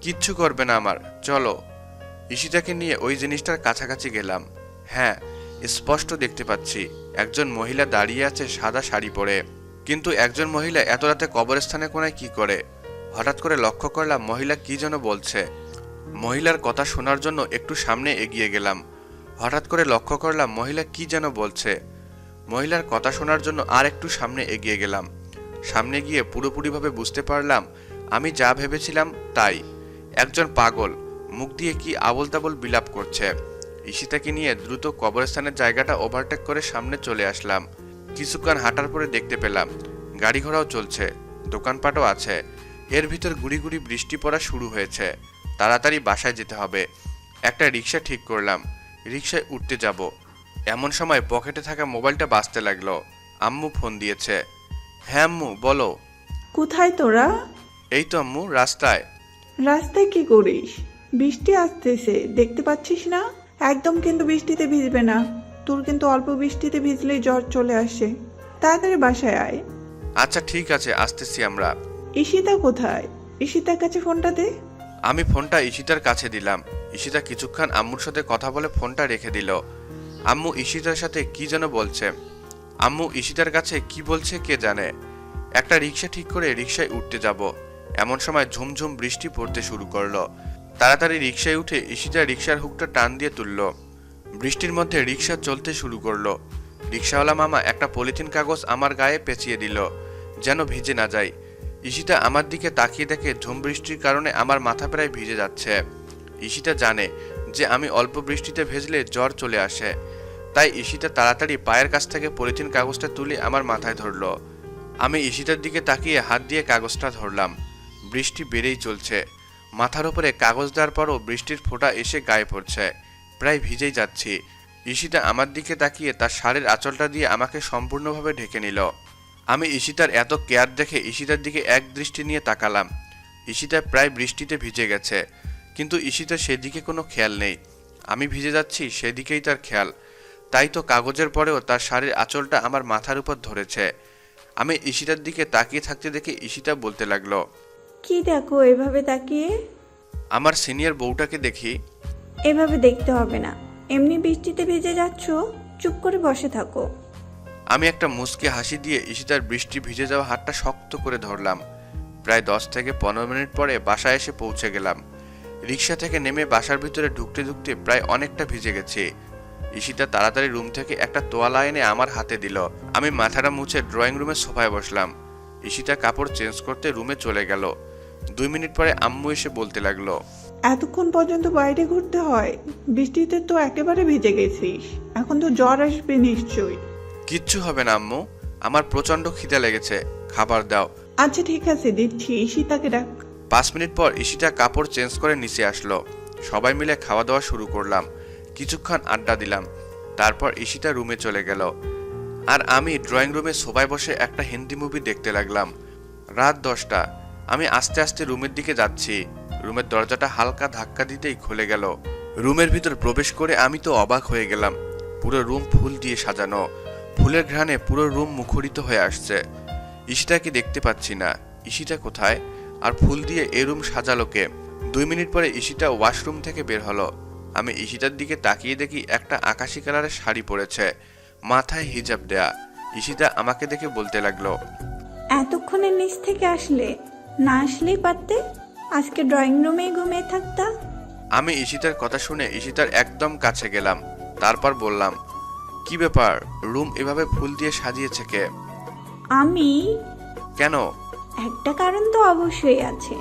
কিচ্ছু করবে না আমার। চলো। ঈশিতাকে নিয়ে ওই জিনিসটার কাছাকাছি গেলাম। হ্যাঁ স্পষ্ট দেখতে পাচ্ছি। একজন মহিলা দাঁড়িয়ে আছে সাদা শাড়ি পরে। কিন্তু একজন মহিলা এত রাতে কবরস্থানে কোনায় কি করে? হঠাৎ করে লক্ষ্য করলাম মহিলা কি যেন বলছে। মহিলার কথা শোনার জন্য একটু সামনে এগিয়ে গেলাম। হঠাৎ করে লক্ষ্য করলাম মহিলা কি যেন বলছে। মহিলার কথা শোনার জন্য আর একটু সামনে এগিয়ে গেলাম। সামনে গিয়ে পুরোপুরিভাবে বুঝতে পারলাম, আমি যা ভেবেছিলাম তাই। একজন পাগল মুখ দিয়ে কি আবল তাবল বিলাপ করছে। ঈশিতাকে নিয়ে দ্রুত কবরস্থানের জায়গাটা ওভারটেক করে সামনে চলে আসলাম। কিছুক্ষণ হাঁটার পরে দেখতে পেলাম গাড়ি ঘোড়াও চলছে দোকানপাটও আছে। এর ভিতর গুড়ি গুড়ি বৃষ্টি পড়া শুরু হয়েছে। তাড়াতাড়ি বাসায় যেতে হবে। একটা রিক্সা ঠিক করলাম। রিক্সায় উঠতে যাব। এমন সময় পকেটে থাকা মোবাইলটা বাঁচতে লাগল। আম্মু ফোন দিয়েছে হ্যাঁ আম্মু বলো। কোথায় তোরা? এই তো আম্মু রাস্তায়। রাস্তায় কি করিস? বৃষ্টি আসতেছে দেখতে পাচ্ছিস না? একদম কিন্তু বৃষ্টিতে ভিজবে না। তোর কিন্তু অল্প বৃষ্টিতে ভিজলেই জ্বর চলে আসে। তাড়াতাড়ি বাসায় আয়। আচ্ছা ঠিক আছে আসতেছি আমরা। ঈশিতা কোথায়? ঈশিতার কাছে ফোনটা দে। আমি ফোনটা ঈশিতার কাছে দিলাম। ঈশিতা কিছুক্ষণ আম্মুর সাথে কথা বলে ফোনটা রেখে দিল। আম্মু ঈশিতার সাথে কি যেন বলছে। আম্মু ঈশিতার কাছে কি বলছে কে জানে। একটা রিক্সা ঠিক করে রিক্সায় উঠতে যাব। এমন সময় ঝুমঝুম বৃষ্টি পড়তে শুরু করল। তাড়াতাড়ি রিক্সায় উঠে ঈশিতা রিক্সার হুকটা টান দিয়ে তুলল। বৃষ্টির মধ্যে রিক্সা চলতে শুরু করল। রিক্সাওয়ালা মামা একটা পলিথিন কাগজ আমার গায়ে পেঁচিয়ে দিল, যেন ভিজে না যায়। ঈশিতা আমার দিকে তাকিয়ে দেখে ঝুম বৃষ্টির কারণে আমার মাথা প্রায় ভিজে যাচ্ছে। ঈশিতা জানে যে আমি অল্প বৃষ্টিতে ভেজলে জ্বর চলে আসে। তাই ঈশিতা তাড়াতাড়ি পায়ের কাছ থেকে পলিথিন কাগজটা তুলে আমার মাথায় ধরলো। আমি ঈশিতার দিকে তাকিয়ে হাত দিয়ে কাগজটা ধরলাম। বৃষ্টি বেড়েই চলছে। মাথার উপরে কাগজ দেওয়ার পরও বৃষ্টির ফোঁটা এসে গায়ে পড়ছে। প্রায় ভিজেই যাচ্ছি। ঈশিতা আমার দিকে তাকিয়ে তার শাড়ির আঁচলটা দিয়ে আমাকে সম্পূর্ণভাবে ঢেকে নিল। আমি ঈশিতার এত কেয়ার দেখে ঈশিতার দিকে এক দৃষ্টি নিয়ে তাকালাম। ঈশিতা প্রায় বৃষ্টিতে ভিজে গেছে। কিন্তু ঈশিতার সেদিকে কোনো খেয়াল নেই। আমি ভিজে যাচ্ছি সেদিকেই তার খেয়াল। তাই তো কাগজের পরেও তার শাড়ির আঁচলটা আমার মাথার উপর ধরেছে। আমি ঈশিতার দিকে তাকিয়ে থাকতে দেখে ঈশিতা বলতে লাগল কি দেখো এভাবে তাকিয়ে? আমার সিনিয়র বউটাকে দেখি। এভাবে দেখতে হবে না। এমনি বৃষ্টিতে ভিজে যাচ্ছ চুপ করে বসে থাকো। আমি একটা মুচকি হাসি দিয়ে ঈশিতার বৃষ্টি ভিজে যাওয়া হাতটা শক্ত করে ধরলাম। প্রায় দশ থেকে পনেরো মিনিট পরে বাসায় এসে পৌঁছে গেলাম। রিক্সা থেকে নেমে বাসার ভিতরে ঢুকতে ঢুকতে প্রায় অনেকটা ভিজে গেছি। ঈশিতা তাড়াতাড়ি রুম থেকে একটা তোয়ালা এনে আমার হাতে দিল। আমি মাথাটা মুছে ড্রয়িং রুমে সোফায় বসলাম। ঈশিতা কাপড় চেঞ্জ করতে রুমে চলে গেল। দুই মিনিট পরে আম্মু এসে বলতে লাগল এতক্ষণ পর্যন্ত বাইরে ঘুরতে হয় বৃষ্টিতে তো একেবারে ভিজে গেছিস। এখন তো জ্বর আসবে নিশ্চয়ই। কিচ্ছু হবে না আম্মু আমার প্রচণ্ড খিদে লেগেছে খাবার দাও। আচ্ছা ঠিক আছে দিচ্ছি ঈশিতাকে ডাক। পাঁচ মিনিট পর ঈশিতা কাপড় চেঞ্জ করে নিচে আসলো। সবাই মিলে খাওয়া দাওয়া শুরু করলাম কিছুক্ষণ আড্ডা দিলাম তারপর ঈশিতা রুমে চলে গেল। আর আমি ড্রয়িং রুমে সবাই বসে একটা হিন্দি মুভি দেখতে লাগলাম। রাত দশটা আমি আস্তে আস্তে রুমের দিকে যাচ্ছি। রুমের দরজাটা হালকা ধাক্কা দিতেই খুলে গেল। রুমের ভিতর প্রবেশ করে আমি তো অবাক হয়ে গেলাম। পুরো রুম ফুল দিয়ে সাজানো। ফুলের ঘ্রাণে পুরো রুম মুখরিত হয়ে আসছে। ঈশিতাকে দেখতে পাচ্ছি না। ঈশিতা কোথায়? আর ফুল দিয়ে এ রুম সাজালো কে? দুই মিনিট পরে ঈশিতা ওয়াশরুম থেকে বের হলো। আমি ঈশিতার দিকে তাকিয়ে দেখি একটা আকাশি কালারের শাড়ি পরেছে। মাথায় হিজাব দেয়া। ঈশিতা আমাকে দেখে বলতে লাগল, এতক্ষণে নিচ থেকে আসলে না আসলেই পারতে? আজকে ড্রয়িং রুমেই ঘুমিয়ে থাকতা। আমি ঈশিতার কথা শুনে ঈশিতার একদম কাছে গেলাম। তারপর বললাম কি ব্যাপার? রুম এভাবে ফুল দিয়ে সাজিয়েছে কে? আমি? কেন? একটা কারণ তো অবশ্যই আছে।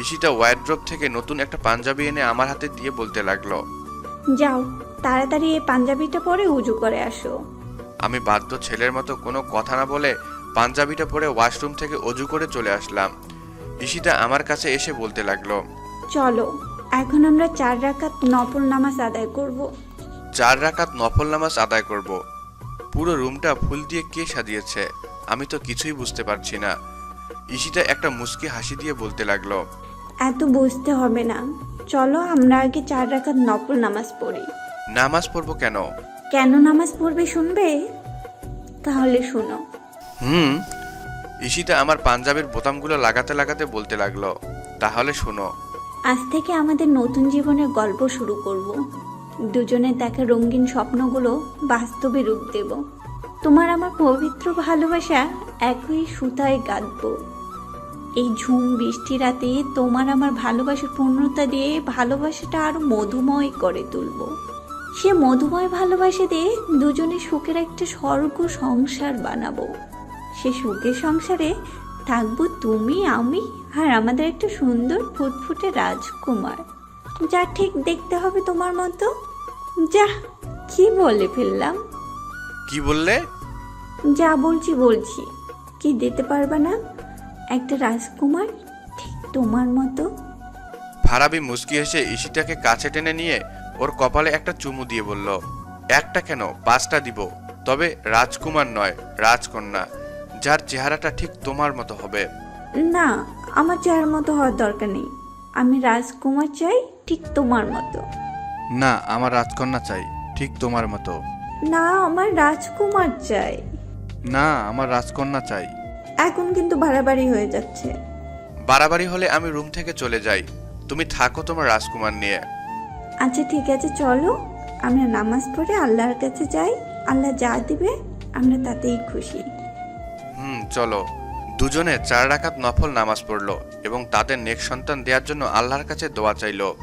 ঈশিতা ওয়াইড্রপ থেকে নতুন একটা পাঞ্জাবি এনে আমার হাতে দিয়ে বলতে লাগল। যাও তাড়াতাড়ি এই পাঞ্জাবিটা পরে উজু করে আসো। আমি বাধ্য ছেলের মতো কোনো কথা না বলে পাঞ্জাবিটা পরে ওয়াশরুম থেকে অজু করে চলে আসলাম। ঈশিতা আমার কাছে এসে বলতে লাগল চলো এখন আমরা চার রাকাত নফল নামাজ আদায় করব। চার রাকাত নফল নামাজ আদায় করব। পুরো রুমটা ফুল দিয়ে কে সাজিয়েছে আমি তো কিছুই বুঝতে পারছি না। ঈশিতা একটা মুচকি হাসি দিয়ে বলতে লাগল এত বুঝতে হবে না। চলো আমরা আগে চার রাকাত নফল নামাজ পড়ি। নামাজ পড়ব কেন? কেন নামাজ পড়বে শুনবে? তাহলে শোনো। হুম ঈশিতা আমার পাঞ্জাবের বোতামগুলো লাগাতে লাগাতে বলতে লাগল, তাহলে শোনো। আজ থেকে আমাদের নতুন জীবনের গল্প শুরু করব। দুজনের দেখা রঙিন স্বপ্নগুলো বাস্তবে রূপ দেব। তোমার আমার পবিত্র ভালোবাসা একই সুতায় গাঁথবো। এই ঝুম বৃষ্টি রাতে তোমার আমার ভালোবাসার পূর্ণতা দিয়ে ভালোবাসাটা আরও মধুময় করে তুলব। সে মধুময় ভালোবাসা দিয়ে দুজনে সুখের একটা স্বর্গ সংসার বানাবো। সে সুখের সংসারে থাকব তুমি আমি আর আমাদের একটা সুন্দর ফুটফুটে রাজকুমার। যা ঠিক দেখতে হবে তোমার মতো। যা কি বলে ফেললাম? কি বললে? যা বলছি বলছি। কি দিতে পারবে না? একটা রাজকুমার ঠিক তোমার মতো। ফারাবি মুচকি হেসে ঈশিতাকে কাছে টেনে নিয়ে ওর কপালে একটা চুমু দিয়ে বলল একটা কেন? পাঁচটা দিব। তবে রাজকুমার নয় রাজকন্যা। যার চেহারাটা ঠিক তোমার মতো হবে। না আমার চেহারার মতো হওয়ার দরকার নেই। আমি রাজকুমার চাই ঠিক তোমার মতো। না আমার রাজকন্যা চাই ঠিক তোমার মতো। না আমার রাজকুমার চাই। না আমার রাজকন্যা চাই। এখন কিন্তু বাড়াবাড়ি হয়ে যাচ্ছে। বাড়াবাড়ি হলে আমি রুম থেকে চলে যাই। তুমি থাকো তোমার রাজকুমার নিয়ে। আচ্ছা ঠিক আছে চলো। আমরা নামাজ পড়ে আল্লাহর কাছে যাই। আল্লাহ যা দিবে আমরা তাতেই খুশি। চলো। দুজনে চার রাকাত নফল নামাজ পড়ল এবং তাদের নেক সন্তান দেওয়ার জন্য আল্লাহর কাছে দোয়া চাইলো।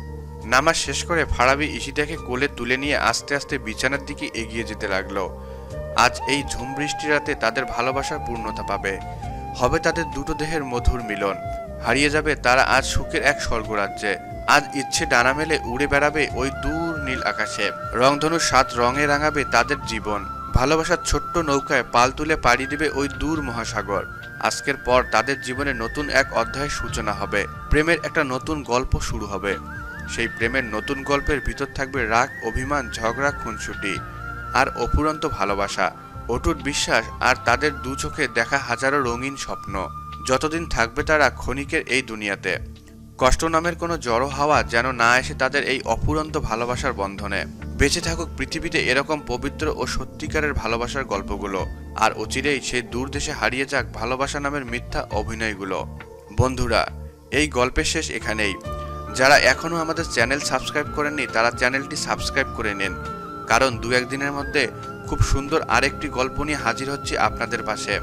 নামাজ শেষ করে ফারাবি ঈশিতাকে কোলে তুলে নিয়ে আস্তে আস্তে বিছানার দিকে এগিয়ে যেতে লাগল। আজ এই ঝুম বৃষ্টি রাতে তাদের ভালোবাসার পূর্ণতা পাবে। হবে তাদের দুটো দেহের মধুর মিলন। হারিয়ে যাবে তারা আজ সুখের এক স্বর্গরাজ্যে। আজ ইচ্ছে ডানা মেলে উড়ে বেড়াবে ওই দূর নীল আকাশে। রংধনুর সাত রঙে রাঙাবে তাদের জীবন। ভালোবাসার ছোট্ট নৌকায় পাল তুলে পাড়ি দিবে ওই দূর মহাসাগর। আজকের পর তাদের জীবনে নতুন এক অধ্যায়ের সূচনা হবে। প্রেমের একটা নতুন গল্প শুরু হবে। সেই প্রেমের নতুন গল্পের ভিতর থাকবে রাগ, অভিমান, ঝগড়া, খুনসুটি আর অপুরন্ত ভালোবাসা, অটুট বিশ্বাস আর তাদের দু চোখে দেখা হাজারো রঙিন স্বপ্ন। যতদিন থাকবে তারা ক্ষণিকের এই দুনিয়াতে। কষ্ট নামের কোনো জড়ো হাওয়া যেন না এসে তাদের এই অপুরন্ত ভালোবাসার বন্ধনে। বেঁচে থাকুক পৃথিবীতে এরকম পবিত্র ও সত্যিকারের ভালোবাসার গল্পগুলো। আর অচিরেই সে দূর দেশে হারিয়ে যাক ভালোবাসা নামের মিথ্যা অভিনয়গুলো। বন্ধুরা, এই গল্পের শেষ এখানেই। যারা এখনও আমাদের চ্যানেল সাবস্ক্রাইব করেননি, তারা চ্যানেলটি সাবস্ক্রাইব করে নিন। কারণ দু একদিনের মধ্যে খুব সুন্দর আরেকটি গল্প নিয়ে হাজির হচ্ছে আপনাদের পাশে।